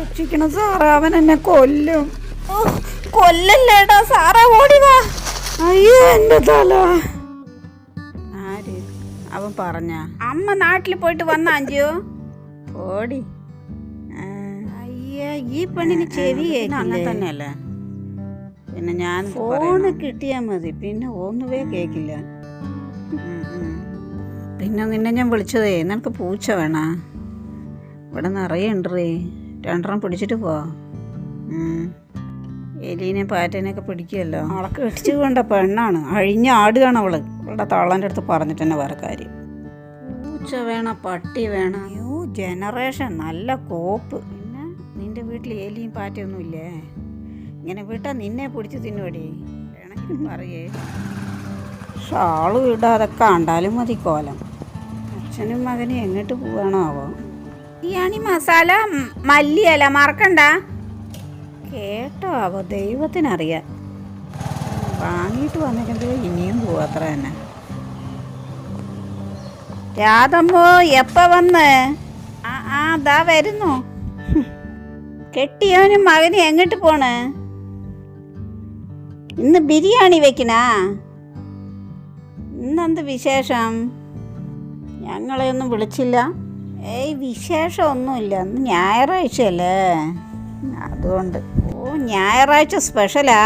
രക്ഷിക്കണം. സാറേ അവൻ എന്നെ കൊല്ലും. ഓ, കൊല്ലല്ലേടാ. സാറേ ഓടി വാ. അയ്യോ എന്റെ തല. ആര്? അവൻ പറഞ്ഞ? അമ്മ നാട്ടിൽ പോയിട്ട് വന്ന അഞ്ചോ ഓടി. അയ്യ ഈ പെണ്ണിന് ചെവി അങ്ങനെ തന്നെയല്ലേ? പിന്നെ ഞാൻ ഫോണ് കിട്ടിയാ മതി. പിന്നെ ഒന്നുവേ കേക്കില്ല. പിന്നെ നിന്നെ ഞാൻ വിളിച്ചതേ നിനക്ക് പൂച്ച വേണ? ഇവിടെ നിറയെ ഉണ്ടേ രണ്ടെണ്ണം പിടിച്ചിട്ട് പോ ഉം. എലീനെ പാറ്റേനെയൊക്കെ പിടിക്കുമല്ലോ അവളൊക്കെ ഇടിച്ചു കൊണ്ട പെണ്ണാണ്. അഴിഞ്ഞ ആടുകയാണ് അവൾ. അവളുടെ തള്ളന്റെ അടുത്ത് പറഞ്ഞിട്ട് തന്നെ വേറെ കാര്യം. പൂച്ച വേണ പട്ടി വേണം? ന്യൂ ജനറേഷൻ നല്ല കോപ്പ്. പിന്നെ നിന്റെ വീട്ടിൽ എലിയും പാറ്റയൊന്നും ഇല്ലേ? ഇങ്ങനെ വിട്ടാ നിന്നെ പിടിച്ച് തിന്നുവടി. വേണമെങ്കിൽ പറയേ. ഷാളും ഇടാതെ കണ്ടാലും മതി കോലം. അച്ഛനും മകനും എങ്ങോട്ട് പോവാണോ ആവോ ബിരിയാണി മസാല മല്ലിയല്ല മല്ലിയല. മറക്കണ്ട. കേട്ടോ അവ ദൈവത്തിനറിയാം. വാങ്ങിയിട്ട് വന്നിട്ട് ഇനിയും പോവാ അത്ര തന്നെ. രാതമ്മോ എപ്പ വന്ന്? ആ ആ ദാ വരുന്നു. കെട്ടിയവനും മകനും എങ്ങോട്ട് പോണ്? ഇന്ന് ബിരിയാണി വെക്കണാ? ഇന്നെന്ത് വിശേഷം? ഞങ്ങളെയൊന്നും വിളിച്ചില്ല. ഏയ് വിശേഷമൊന്നുമില്ല. ഇന്ന് ഞായറാഴ്ചയല്ലേ? അതുകൊണ്ട്. ഓ ഞായറാഴ്ച സ്പെഷ്യലാ?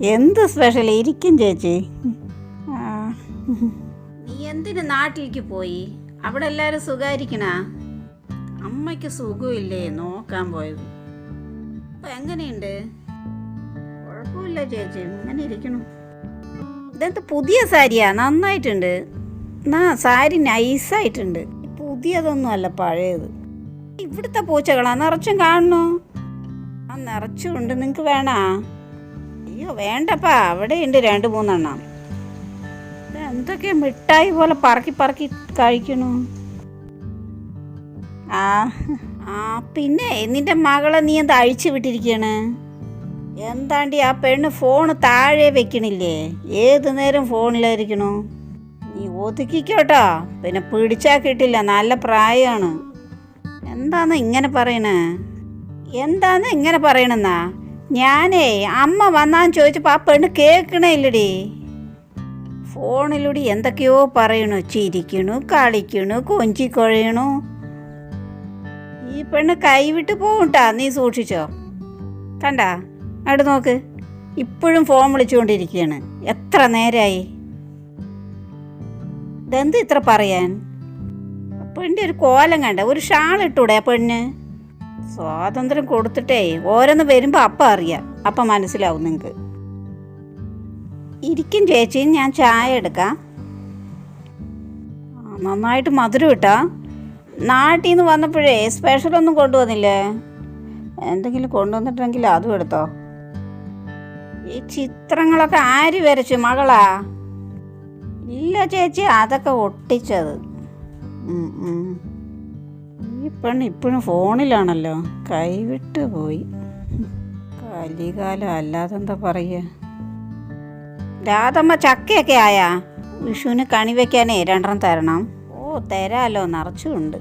എന്ത് സ്പെഷ്യൽ ഇരിക്കും ചേച്ചി. നീ എന്തിന് നാട്ടിലേക്ക് പോയി? അവിടെ എല്ലാവരും സുഖായിരിക്കണ? അമ്മയ്ക്ക് സുഖമില്ലേ? നോക്കാൻ പോയത്. അപ്പൊ എങ്ങനെയുണ്ട്? കുഴപ്പമില്ല ചേച്ചി. ഇങ്ങനെ ഇരിക്കണു. ഇതെന്ത് പുതിയ സാരിയാ? നന്നായിട്ടുണ്ട്. എന്നാ സാരി നൈസായിട്ടുണ്ട്. പുതിയതൊന്നും അല്ല പഴയത്. ഇവിടുത്തെ പൂച്ചകളാ നിറച്ചും കാണണോ ആ നിറച്ചുണ്ട് നിങ്ങൾക്ക് വേണാ? അയ്യോ വേണ്ടപ്പാ. അവിടെയുണ്ട് രണ്ട് മൂന്നെണ്ണം. എന്തൊക്കെ മിഠായി പോലെ പറക്കി പറക്കി കഴിക്കണു ആ ആ പിന്നെ നിന്റെ മകളെ നീ എന്താ അഴിച്ചു വിട്ടിരിക്കണ് എന്താണ്ടി ആ പെണ്ണ് ഫോണ് താഴെ വെക്കണില്ലേ? ഏത് നേരം ഫോണിലായിരിക്കണു നീ ഒതുക്കിക്കോട്ടോ. പിന്നെ പിടിച്ചാൽ കിട്ടില്ല നല്ല പ്രായമാണ് എന്താന്ന് ഇങ്ങനെ പറയണേ? എന്താന്ന് ഇങ്ങനെ പറയണെന്നാ? ഞാനേ അമ്മ വന്നാന്ന് ചോദിച്ചപ്പോൾ ആ പെണ്ണ് കേൾക്കണേ ഇല്ലടി. ഫോണിലൂടെ എന്തൊക്കെയോ പറയണു. ചിരിക്കണു കളിക്കണു കൊഞ്ചിക്കൊഴയണു. ഈ പെണ്ണ് കൈവിട്ട് പോകട്ടാ നീ സൂക്ഷിച്ചോ. കണ്ടാ? അവിടെ നോക്ക്. ഇപ്പോഴും ഫോൺ വിളിച്ചുകൊണ്ടിരിക്കുകയാണ് എത്ര നേരമായി ഇതെന്ത് ഇത്ര പറയാൻ? പെണ്ണിന്റെ ഒരു കോലം കണ്ട ഒരു ഷാൾ ഇട്ടൂടെ പെണ്ണ്? സ്വാതന്ത്ര്യം കൊടുത്തിട്ടേ ഓരോന്ന് വരുമ്പോൾ അപ്പ അറിയാം. അപ്പം മനസ്സിലാവും നിങ്ങൾക്ക് ഇരിക്കും ചേച്ചി ഞാൻ ചായ എടുക്കാം. നന്നായിട്ട് മധുരം ഇട്ടാ. നാട്ടിൽ നിന്ന് വന്നപ്പോഴേ സ്പെഷ്യലൊന്നും കൊണ്ടുവന്നില്ലേ? എന്തെങ്കിലും കൊണ്ടുവന്നിട്ടുണ്ടെങ്കിൽ അതും എടുത്തോ? ഈ ചിത്രങ്ങളൊക്കെ ആര് വരച്ചു മകളാ? ഇല്ല ചേച്ചി അതൊക്കെ ഒട്ടിച്ചത്. ഈ പെണ്ണ് ഇപ്പോഴും ഫോണിലാണല്ലോ. കൈവിട്ട് പോയി. കലികാലം അല്ലാതെ എന്താ പറയുക? രാധമ്മ ചക്കയൊക്കെ ആയാ? വിഷുവിന് കണി വെക്കാനേ രണ്ടെണ്ണം തരണം. ഓ തരാലോ നിറച്ചുണ്ട്.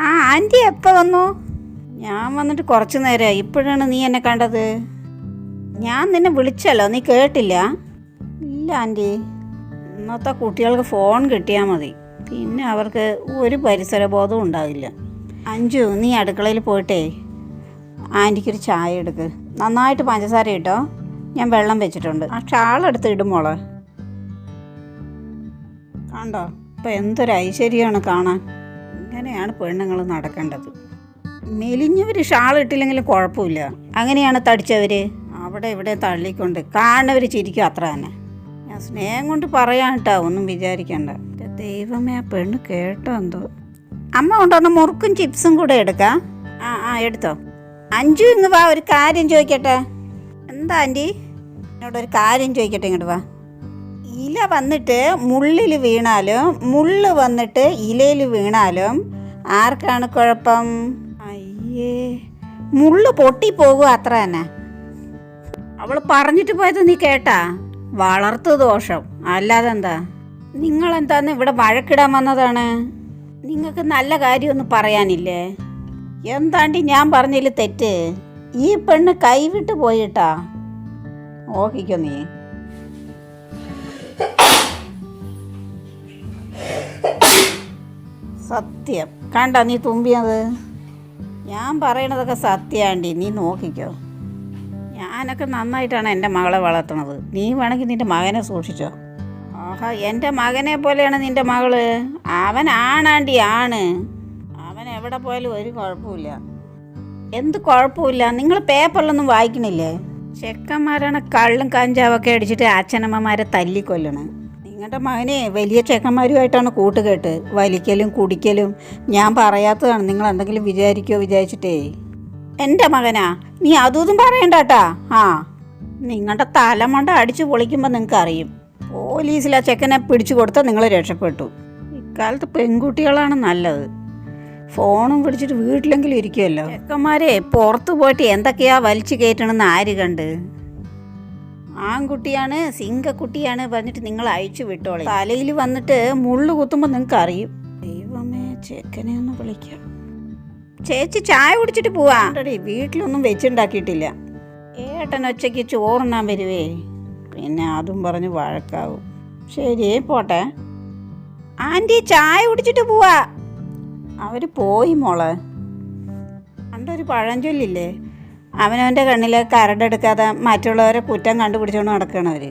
ആ ആന്റി എപ്പോൾ വന്നു? ഞാൻ വന്നിട്ട് കുറച്ച് നേരമായി. ഇപ്പോഴാണ് നീ എന്നെ കണ്ടത്? ഞാൻ നിന്നെ വിളിച്ചല്ലോ. നീ കേട്ടില്ല? ഇല്ല ആന്റി. ഇന്നത്തെ കുട്ടികൾക്ക് ഫോൺ കിട്ടിയാൽ മതി. പിന്നെ അവർക്ക് ഒരു പരിസരബോധവും ഉണ്ടാവില്ല. അഞ്ചു നീ അടുക്കളയിൽ പോയിട്ടേ. ആന്റിക്കൊരു ചായ എടുക്ക്. നന്നായിട്ട് പഞ്ചസാര ഇട്ടോ. ഞാൻ വെള്ളം വെച്ചിട്ടുണ്ട്. ആ ഷാളെടുത്ത് ഇടും മോളെ. കണ്ടോ? ഇപ്പം എന്തൊരു ഐശ്വര്യമാണ് കാണാൻ. ഇങ്ങനെയാണ് പെണ്ണുങ്ങൾ നടക്കേണ്ടത്. മെലിഞ്ഞവർ ഷാൾ ഇട്ടില്ലെങ്കിലും കുഴപ്പമില്ല. അങ്ങനെയാണ് തടിച്ചവർ അവിടെ ഇവിടെ തള്ളിക്കൊണ്ട് കാണുന്നവർ ചിരിക്കും അത്ര തന്നെ. ഞാൻ സ്നേഹം കൊണ്ട് പറയാൻ കേട്ടോ ഒന്നും വിചാരിക്കണ്ട. ദൈവമേ ആ പെണ്ണ് കേട്ടോ എന്തോ. അമ്മ കൊണ്ടുവന്ന മുറുക്കും ചിപ്സും കൂടെ എടുക്കാം. ആ ആ എടുത്തോ. അഞ്ചു ഇങ്ങ് വാ ഒരു കാര്യം ചോദിക്കട്ടെ. എന്താ ആന്റി എന്നോടൊരു കാര്യം ചോദിക്കട്ടെ ഇങ്ങോട്ട് വാ. ഇല വന്നിട്ട് മുള്ളിൽ വീണാലും മുള്ള് വന്നിട്ട് ഇലയിൽ വീണാലും ആർക്കാണ് കുഴപ്പം? അയ്യേ മുള്ള് പൊട്ടിപ്പോകുക അത്ര തന്നെ. അവൾ പറഞ്ഞിട്ട് പോയത് നീ കേട്ടാ? വളർത്തു ദോഷം. അല്ലാതെ എന്താ? നിങ്ങൾ എന്താന്ന് ഇവിടെ വഴക്കിടാൻ വന്നതാണ്? നിങ്ങൾക്ക് നല്ല കാര്യമൊന്നും പറയാനില്ലേ? എന്താണ്ടി ഞാൻ പറഞ്ഞതിൽ തെറ്റ്? ഈ പെണ്ണ് കൈവിട്ട് പോയിട്ടാ? ഓഹിക്കോ നീ. സത്യം. കണ്ട നീ തുമ്പിയത്? ഞാൻ പറയണതൊക്കെ സത്യമാണ്ടി നീ നോക്കിക്കോ. ഞാനൊക്കെ നന്നായിട്ടാണ് എന്റെ മകളെ വളർത്തുന്നത്. നീ വേണമെങ്കിൽ നിന്റെ മകനെ സൂക്ഷിച്ചോ. ആഹാ എന്റെ മകനെ പോലെയാണ് നിന്റെ മകൾ. അവൻ ആണാണ്ടി ആണ്. അവൻ എവിടെ പോയാലും ഒരു കുഴപ്പമില്ല എന്ത് കുഴപ്പമില്ല നിങ്ങൾ പേപ്പറിലൊന്നും വായിക്കണില്ലേ? ചെക്കന്മാരാണ് കള്ളും കഞ്ചാവൊക്കെ അടിച്ചിട്ട് അച്ഛനമ്മമാരെ തല്ലിക്കൊല്ലണം. നിങ്ങളുടെ മകനെ വലിയ ചെക്കന്മാരുമായിട്ടാണ് കൂട്ടുകെട്ട്. വലിക്കലും കുടിക്കലും ഞാൻ പറയാത്തതാണ്. നിങ്ങൾ എന്തെങ്കിലും വിചാരിക്കോ വിചാരിച്ചിട്ടേ? എന്റെ മകനാ നീ അതും പറയണ്ടാട്ടാ. ആ നിങ്ങളുടെ തലമണ്ട അടിച്ചു പൊളിക്കുമ്പോൾ നിങ്ങൾക്ക് അറിയും. പോലീസിൽ ആ ചെക്കനെ പിടിച്ചു കൊടുത്താൽ നിങ്ങൾ രക്ഷപ്പെട്ടു. ഇക്കാലത്ത് പെൺകുട്ടികളാണ് നല്ലത്. ഫോണും പിടിച്ചിട്ട് വീട്ടിലെങ്കിലും ഇരിക്കുമല്ലോ ചെക്കന്മാരെ പുറത്തു പോയിട്ട് എന്തൊക്കെയാ വലിച്ചു കയറ്റണമെന്ന് ആര് കണ്ട്? ആൺകുട്ടിയാണ് സിംഗക്കുട്ടിയാണ് പറഞ്ഞിട്ട് നിങ്ങൾ അയച്ചു വിട്ടോളെ. തലയിൽ വന്നിട്ട് മുള്ളു കുത്തുമ്പോൾ നിങ്ങൾക്ക് അറിയും. ദൈവമേ ചെക്കനെ ഒന്ന് വിളിക്കാം. ചേച്ചി ചായ കുടിച്ചിട്ട് പോവാ. വീട്ടിലൊന്നും വെച്ചുണ്ടാക്കിയിട്ടില്ല. ഏട്ടൻ ഒച്ചയ്ക്ക് ചോറുണ്ണാൻ വരുവേ. പിന്നെ അതും പറഞ്ഞ് വഴക്കാവും. ശരി പോട്ടെ. ആന്റി ചായ കുടിച്ചിട്ട് പോവാ. അവർ പോയി മോളെ. പണ്ടൊരു പഴഞ്ചൊല്ലില്ലേ? അവനവന്റെ കണ്ണിൽ കരടെടുക്കാതെ മറ്റുള്ളവരെ കുറ്റം കണ്ടുപിടിച്ചുകൊണ്ട് നടക്കണവർ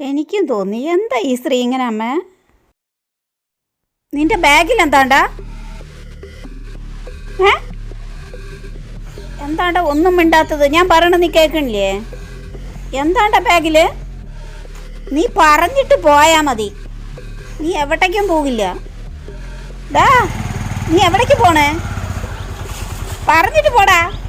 എനിക്കും തോന്നി. എന്താ ഈ സ്ത്രീ ഇങ്ങനെ അമ്മ? നിന്റെ ബാഗിൽ എന്താണ്ടാ ഏ? എന്താണ്ട ഒന്നും മിണ്ടാത്തത്? ഞാൻ പറയണ നീ കേൾക്കണില്ലേ? എന്താണ്ട ബാഗിൽ? നീ പറഞ്ഞിട്ട് പോയാ മതി. നീ എവിടേക്കും പോകില്ല. ഡാ നീ എവിടേക്ക് പോണേ? പറഞ്ഞിട്ട് പോടാ.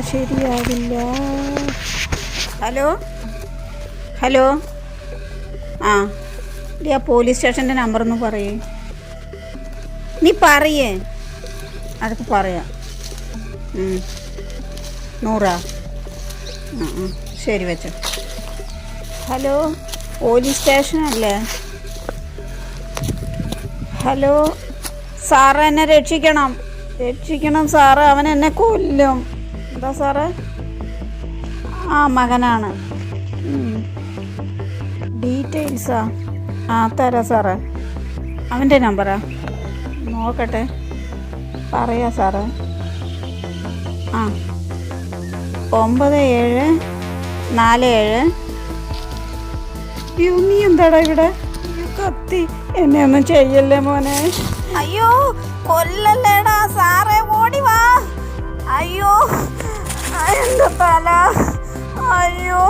ശരിയാവില്ല. ഹലോ? ഹലോ? ആ. ഇല്ല പോലീസ് സ്റ്റേഷന്റെ നമ്പർ ഒന്ന് പറയേ. നീ പറയേ. അതൊക്കെ പറയാം. നൂറാ. ശരി വെച്ചോ. ഹലോ? പോലീസ് സ്റ്റേഷൻ അല്ലേ? ഹലോ? സാറ് എന്നെ രക്ഷിക്കണം. രക്ഷിക്കണം സാറ് അവൻ എന്നെ കൊല്ലും. എന്താ സാറ്? ആ മകനാണ്. ഡീറ്റെയിൽസാ ആ? തരാം സാറേ. അവന്റെ നമ്പറാ. നോക്കട്ടെ. പറയാ സാറേ. ആ. ഒമ്പത് ഏഴ് നാല് ഏഴ്. നീ എന്താടാ ഇവിടെ? കത്തി. എന്നെ ഒന്നും ചെയ്യല്ലേ മോനെ? അയ്യോ കൊല്ലല്ലേടാ. സാറേ ഓടി വാ. അയ്യോ എന്റെ തല അയ്യോ.